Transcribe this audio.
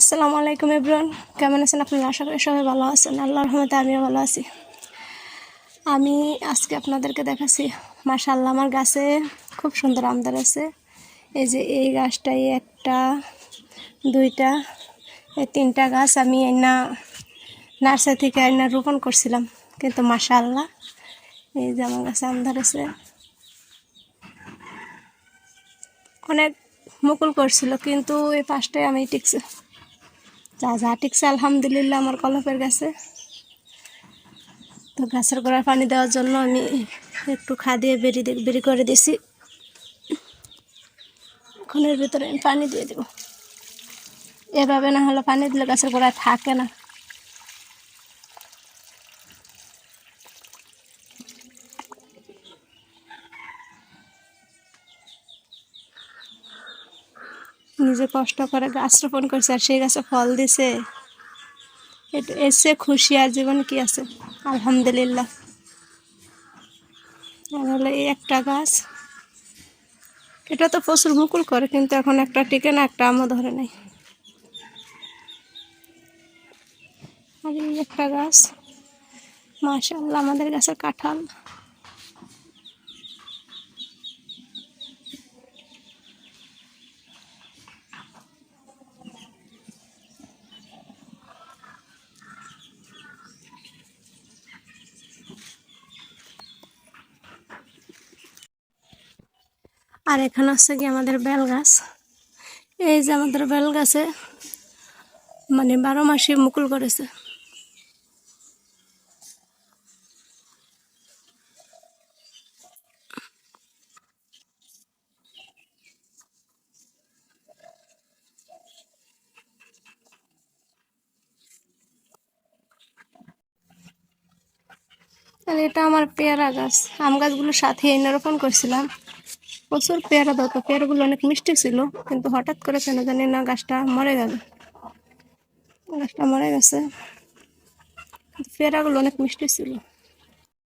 আসসালামু আলাইকুম এব্রন কেমন আছেন আপনারা? আশা করি সবাই ভালো আছেন। আল্লাহর রহমতে আমিও ভালো আছি। আমি আজকে আপনাদেরকে দেখাচ্ছি মাশাল্লাহ আমার গাছে খুব সুন্দর আমদার আছে। এই যে এই গাছটাই একটা, দুইটা, এই তিনটা গাছ আমি না নার্সারি থেকে আইনা রোপণ করছিলাম। কিন্তু মাশাল্লাহ এই যে আমার গাছে আমদার আছে। অনেক মুকুল করছিল, কিন্তু এই পাশটায় আমি টিকছে। যা যা টিকছে, আলহামদুলিল্লাহ, আমার কলপের গাছে। তো গাছের গোড়ার পানি দেওয়ার জন্য আমি একটু খা দিয়ে বেরি বেরি করে দিছি। এখন এর ভিতরে আমি পানি দিয়ে দেবো। এভাবে না হলে পানি দিলে গাছের গোড়ায় থাকে না। নিজে কষ্ট করে গাছ রোপণ করছে আর সেই গাছে ফল দিছে। এসে খুশি আর জীবন কি আছে? আলহামদুলিল্লাহ। হলো এই একটা গাছ, এটা তো প্রচুর মুকুল করে, কিন্তু এখন একটা টিকে না, একটা আমও ধরে নাই। আর এই একটা গাছ মাশাল্লাহ আমাদের গাছের কাঁঠাল। আর এখানে হচ্ছে কি আমাদের বেল গাছ। এই যে আমাদের বেল গাছে মানে বারো মাসে মুকুল করেছে। এটা আমার পেয়ারা গাছ। আম গাছগুলোর সাথে এনে রোপণ করছিলাম। প্রচুর পেয়ারা দাও, তো পেয়ারাগুলো অনেক মিষ্টি ছিল, কিন্তু হঠাৎ করে কেন জানি না গাছটা মরে গেল। গাছটা মরে গেছে। পেয়ারাগুলো অনেক মিষ্টি ছিল।